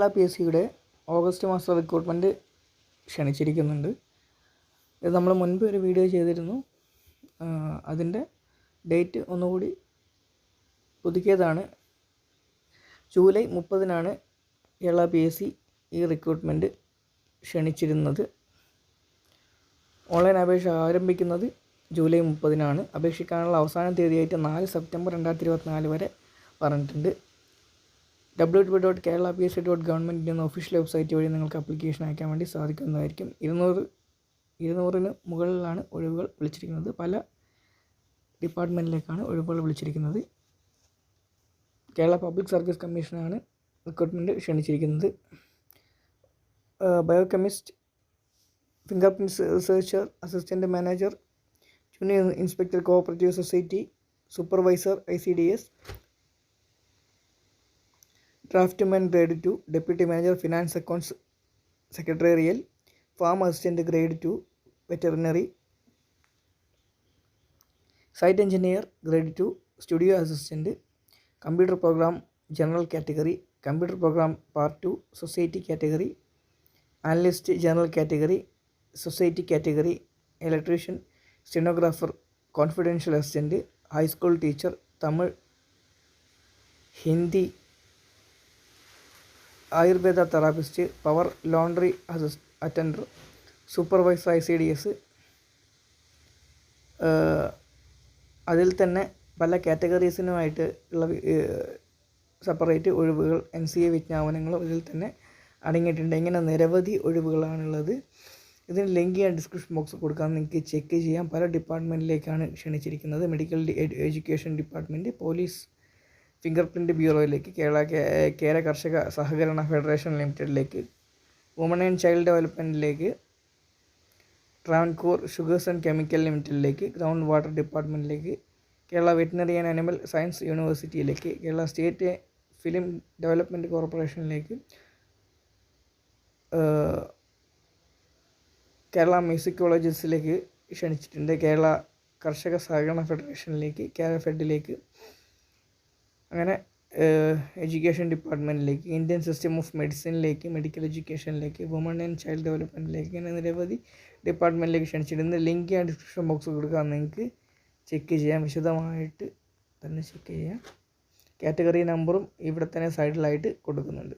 Kerala P S സിയുടെ August മാസം recruitment ക്ഷണിച്ചിരിക്കുന്നുണ്ട്. ഇത് നമ്മൾ മുൻപ് ഒരു വീഡിയോ ചെയ്തിരുന്നു. അതിന്റെ ഡേറ്റ് ഒന്നുകൂടി പുതുക്കിയതാണ്. ജൂലൈ മുപ്പതിനാണ് കേരള പി എസ് സി ഈ റിക്രൂട്ട്മെന്റ് ക്ഷണിച്ചിരുന്നത്. ഓൺലൈൻ അപേക്ഷ ആരംഭിക്കുന്നത് ജൂലൈ മുപ്പതിനാണ്. അപേക്ഷിക്കാനുള്ള അവസാന തീയതിയായിട്ട് നാല് സെപ്റ്റംബർ രണ്ടായിരത്തി ഇരുപത്തിനാല് വരെ പറഞ്ഞിട്ടുണ്ട്. W W dot Kerala P S C dot government എന്ന ഒഫീഷ്യൽ വെബ്സൈറ്റ് വഴി നിങ്ങൾക്ക് അപ്ലിക്കേഷൻ അയക്കാൻ വേണ്ടി സാധിക്കുന്നതായിരിക്കും. ഇരുന്നൂറ് ഇരുന്നൂറിന് മുകളിലാണ് ഒഴിവുകൾ വിളിച്ചിരിക്കുന്നത്. പല ഡിപ്പാർട്ട്മെന്റിലേക്കാണ് ഒഴിവുകൾ വിളിച്ചിരിക്കുന്നത്. കേരള പബ്ലിക് സർവീസ് കമ്മീഷനാണ് recruitment ക്ഷണിച്ചിരിക്കുന്നത്. Biochemist finger print researcher assistant manager junior inspector cooperative society supervisor I C D S draftsman grade two deputy manager finance accounts secretarial farm assistant grade two veterinary site engineer grade two studio assistant computer program general category computer program part two society category analyst general category society category electrician stenographer confidential assistant high school teacher Tamil Hindi Ayurveda therapist power laundry assist attender supervisor I C D S അതിൽ തന്നെ പല കാറ്റഗറീസിനുമായിട്ട് ഉള്ള separate ഒഴിവുകൾ N C A വിജ്ഞാപനങ്ങളും ഇതിൽ തന്നെ അടങ്ങിയിട്ടുണ്ട്. ഇങ്ങനെ നിരവധി ഒഴിവുകളാണുള്ളത്. ഇതിന് ലിങ്ക് ഞാൻ ഡിസ്ക്രിപ്ഷൻ ബോക്സ് കൊടുക്കാൻ നിങ്ങൾക്ക് ചെക്ക് ചെയ്യാം. പല ഡിപ്പാർട്ട്മെന്റിലേക്കാണ് ക്ഷണിച്ചിരിക്കുന്നത്. Medical education department police finger print ബ്യൂറോയിലേക്ക് Kerala കേര കർഷക സഹകരണ ഫെഡറേഷൻ ലിമിറ്റഡിലേക്ക് വുമൺ ആൻഡ് ചൈൽഡ് ഡെവലപ്മെന്റിലേക്ക് ട്രാവൻകൂർ ഷുഗേഴ്സ് ആൻഡ് കെമിക്കൽ ലിമിറ്റഡിലേക്ക് ground water ഡിപ്പാർട്ട്മെന്റിലേക്ക് Kerala veterinary and animal science യൂണിവേഴ്സിറ്റിയിലേക്ക് Kerala state film development കോർപ്പറേഷനിലേക്ക് കേരള മ്യൂസിക് കോളേജസിലേക്ക് ക്ഷണിച്ചിട്ടുണ്ട്. കേരള കർഷക സഹകരണ ഫെഡറേഷനിലേക്ക് കേരള ഫെഡിലേക്ക് അങ്ങനെ എഡ്യൂക്കേഷൻ ഡിപ്പാർട്ട്മെന്റിലേക്ക് ഇന്ത്യൻ സിസ്റ്റം ഓഫ് മെഡിസിനിലേക്ക് മെഡിക്കൽ എഡ്യൂക്കേഷനിലേക്ക് വുമൺ ആൻഡ് ചൈൽഡ് ഡെവലപ്മെന്റിലേക്ക് ഇങ്ങനെ നിരവധി ഡിപ്പാർട്ട്മെന്റിലേക്ക് ക്ഷണിച്ചിട്ടുണ്ട് ലിങ്ക് ഞാൻ ഡിസ്ക്രിപ്ഷൻ ബോക്സ് കൊടുക്കാം. നിങ്ങൾക്ക് ചെക്ക് ചെയ്യാം. വിശദമായിട്ട് തന്നെ ചെക്ക് ചെയ്യാം. കാറ്റഗറി നമ്പറും ഇവിടെ തന്നെ സൈഡിലായിട്ട് കൊടുക്കുന്നുണ്ട്.